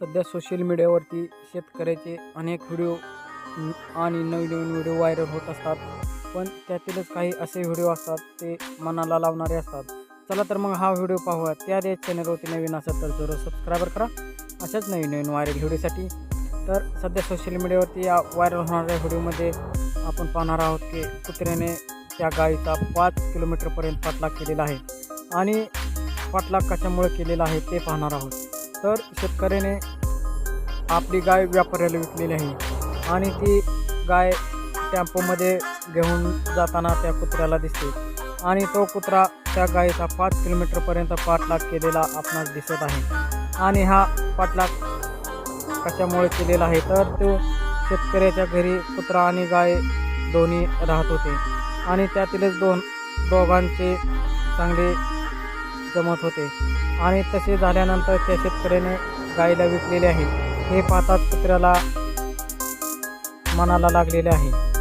सध्या सोशल मीडियावरती शेतकऱ्याचे अनेक व्हिडिओ आणि नवीन नवीन व्हिडिओ व्हायरल होत असतात. पण त्यातीलच काही असे व्हिडिओ असतात ते मनाला लावणारे असतात. चला तर मग हा व्हिडिओ पाहूया त्या या चॅनलवरती नवीन असेल तर जरूर सबस्क्राईबर करा. अशाच नवीन नवीन व्हायरल व्हिडिओसाठी तर सध्या सोशल मीडियावरती या व्हायरल होणाऱ्या व्हिडिओमध्ये आपण पाहणार आहोत की कुत्र्याने त्या गायीचा पाच किलोमीटरपर्यंत पाठलाग केलेला आहे. आणि पाठलाग कशामुळे केलेला आहे ते पाहणार आहोत. तर शेतकऱ्याने आपली गाय व्यापाऱ्याला विकलेली आहे. आणि ती गाय टेम्पोमध्ये घेऊन जाताना त्या कुत्र्याला दिसते. आणि तो कुत्रा त्या गायीचा पाच किलोमीटरपर्यंत पाठलाग केलेला आपणास दिसत आहे. आणि हा पाठलाग कशामुळे केलेला आहे? तर तो शेतकऱ्याच्या घरी कुत्रा आणि गाय दोन्ही राहत होते. आणि त्यातीलच दोन दोघांचे चांगले जमत होते. आणि तसे झाल्यानंतर त्या शेतकऱ्याने गायीला विकलेले आहे. हे पाहताच कुत्र्याला मनाला लागलेले आहे.